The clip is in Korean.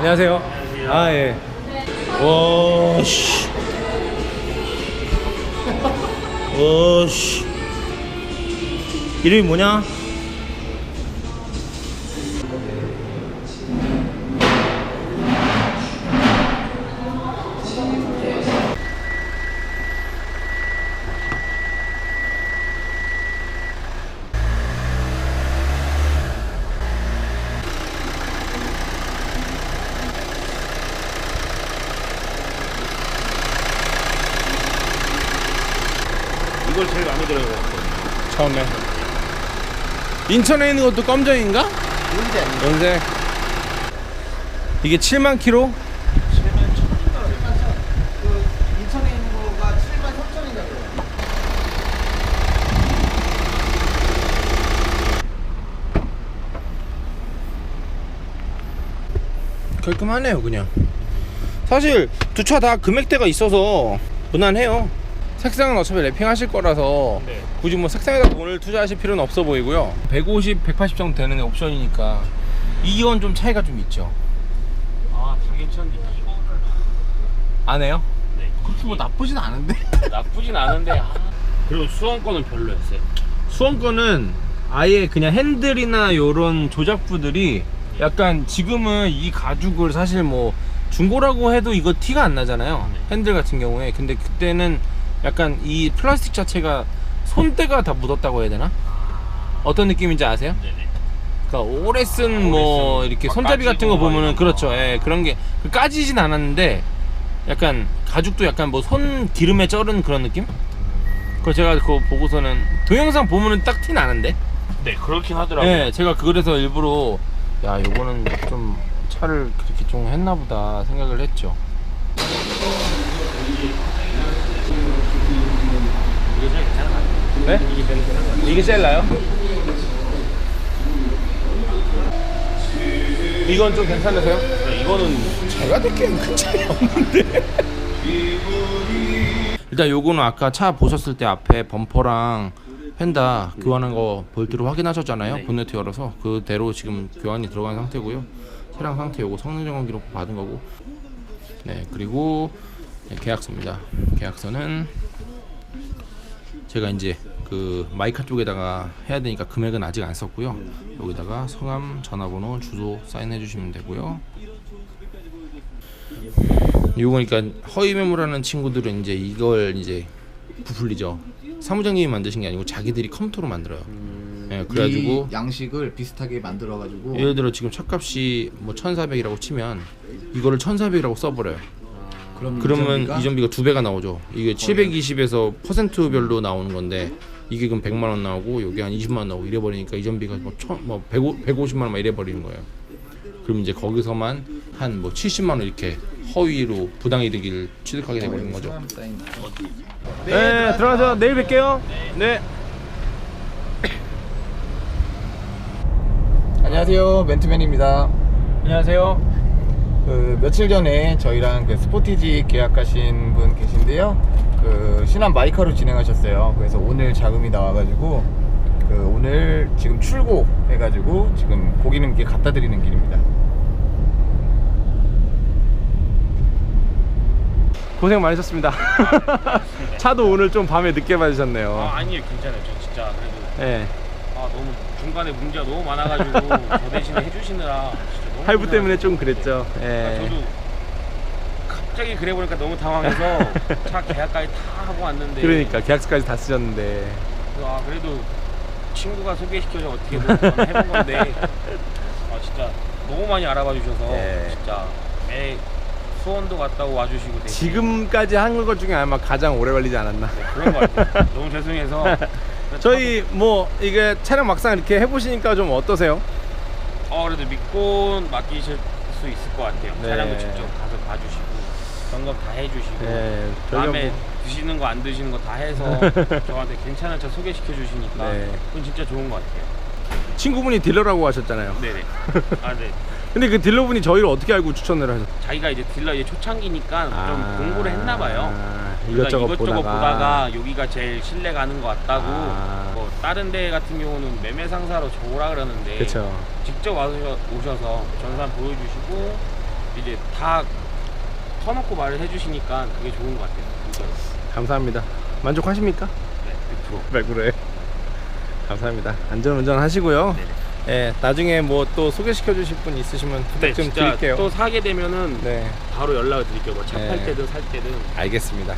안녕하세요. 아 예. 와 씨. 와 씨. 이름이 뭐냐? 제일 마음에 들어요. 처음에. 인천에 있는 것도 검정인가? 문제 연색. 이게 7만 킬로? 그 인천에 있는 거가 7만 3천인가 그래요. 깔끔하네요 그냥 사실 두 차 다 금액대가 있어서 무난해요 색상은 어차피 랩핑 하실 거라서 네. 굳이 뭐 색상에다 돈을 투자하실 필요는 없어 보이고요 150, 180 정도 되는 옵션이니까 이건 좀 차이가 좀 있죠 아, 다 괜찮은데 이거를 안 해요? 네. 그렇게 뭐 나쁘진 않은데 나쁘진 않은데 아. 그리고 수원권은 별로였어요. 수원권은 아예 그냥 핸들이나 요런 조작부들이 약간 지금은 이 가죽을 사실 뭐 중고라고 해도 이거 티가 안 나잖아요 네. 핸들 같은 경우에 근데 그때는 약간 이 플라스틱 자체가 손때가 다 묻었다고 해야 되나? 어떤 느낌인지 아세요? 네네. 그러니까 오래 쓴뭐 오래 쓴 이렇게 막 손잡이 같은 거 까지고 막 보면은 이런 그렇죠 거. 예 그런 게 까지진 않았는데 약간 가죽도 약간 뭐 손 기름에 쩔은 그런 느낌? 그거 제가 그거 보고서는 동영상 보면은 딱 티 나는데 네, 그렇긴 하더라고요. 예, 제가 그래서 일부러 야, 요거는 좀 차를 그렇게 좀 했나 보다 생각을 했죠. 이게 제일 괜찮은 것 같아요. 네? 이게 제일 나요? 이건 좀 괜찮으세요? 네, 이거는 제가 느끼기엔 큰 차이 없는데. 일단 요거는 아까 차 보셨을 때 앞에 범퍼랑 펜다 교환한 거 볼트로 확인하셨잖아요. 네. 본네트 열어서 그대로 지금 교환이 들어간 상태고요. 차량 상태 요거 성능 점검 기록 받은 거고. 네 그리고 네, 계약서입니다. 계약서는 제가 이제 그 마이카 쪽에다가 해야 되니까 금액은 아직 안 썼고요. 여기다가 성함, 전화번호, 주소 사인해 주시면 되고요. 요거 그러니까 허위 매물하는 친구들은 이제 이걸 이제 부풀리죠. 사무장님이 만드신 게 아니고 자기들이 컴퓨터로 만들어요. 예, 그래가지고 이 양식을 비슷하게 만들어 가지고 예를 들어 지금 차값이 뭐 1,400이라고 치면 이거를 1,400이라고 써버려요. 그럼 그러면 이전비가 두 배가 나오죠. 이게 720에서 퍼센트별로 나오는 건데 이게 그럼 100만 원 나오고 여기 한 20만 원 나오고 이래 버리니까 이전비가 뭐, 천, 뭐 150, 150만 원만 이래 버리는 거예요. 그럼 이제 거기서만 한 뭐 70만 원 이렇게 허위로 부당 이득을 취득하게 돼 버리는 거죠. 네, 들어가서 내일 뵐게요. 네. 안녕하세요. 멘트맨입니다. 안녕하세요. 그 며칠 전에 저희랑 그 스포티지 계약하신 분 계신데요. 그 신한 마이카로 진행하셨어요. 그래서 오늘 자금이 나와가지고 그 오늘 지금 출고 해가지고 지금 고객님께 갖다 드리는 길입니다. 고생 많으셨습니다. 차도 오늘 좀 밤에 늦게 받으셨네요. 아, 아니에요. 괜찮아요. 저 진짜 그래도 예. 아, 너무 중간에 문제가 너무 많아가지고 저 대신에 해주시느라 진짜 너무 할부 고생하셨어요. 때문에 좀 그랬죠. 아, 예. 저도 갑자기 그래 보니까 너무 당황해서 차 계약까지 다 하고 왔는데 그러니까 계약서까지 다 쓰셨는데. 아 그래도 친구가 소개시켜서 어떻게든 저는 해본 건데 아 진짜 너무 많이 알아봐 주셔서 예. 진짜 매 수원도 갔다 고 와주시고 되게 지금까지 한 것 중에 아마 가장 오래 걸리지 않았나. 네, 그런 것 같아요 너무 죄송해서 저희 뭐 이게 차량 막상 이렇게 해보시니까 좀 어떠세요? 어 그래도 믿고 맡기실 수 있을 것 같아요 네. 차량도 직접 가서 봐주시고 점검 다 해주시고 네, 저희가 다음에 뭐- 드시는 거 안 드시는 거 다 해서 저한테 괜찮은 차 소개시켜 주시니까 네. 그건 진짜 좋은 것 같아요 친구분이 딜러라고 하셨잖아요. 네네 아 네 근데 그 딜러분이 저희를 어떻게 알고 추천을 하셨어요? 자기가 이제 딜러 이제 초창기니까 좀 공부를 했나 봐요. 아, 그러니까 이것저것, 보다가. 여기가 제일 신뢰 가는 것 같다고. 아. 뭐 다른 데 같은 경우는 매매 상사로 줘라 그러는데 그쵸. 직접 와서 오셔서 전산 보여주시고 이제 다 터놓고 말을 해주시니까 그게 좋은 것 같아요. 진짜로. 감사합니다. 만족하십니까? 네, 100%. 100%에 감사합니다. 안전운전 하시고요. 네네. 예, 나중에 뭐 또 소개시켜 주실 분 있으시면 부탁 네, 좀 진짜 드릴게요. 또 사게 되면은 네, 바로 연락을 드릴게요. 뭐 차 팔 네. 때든 살 때든 알겠습니다.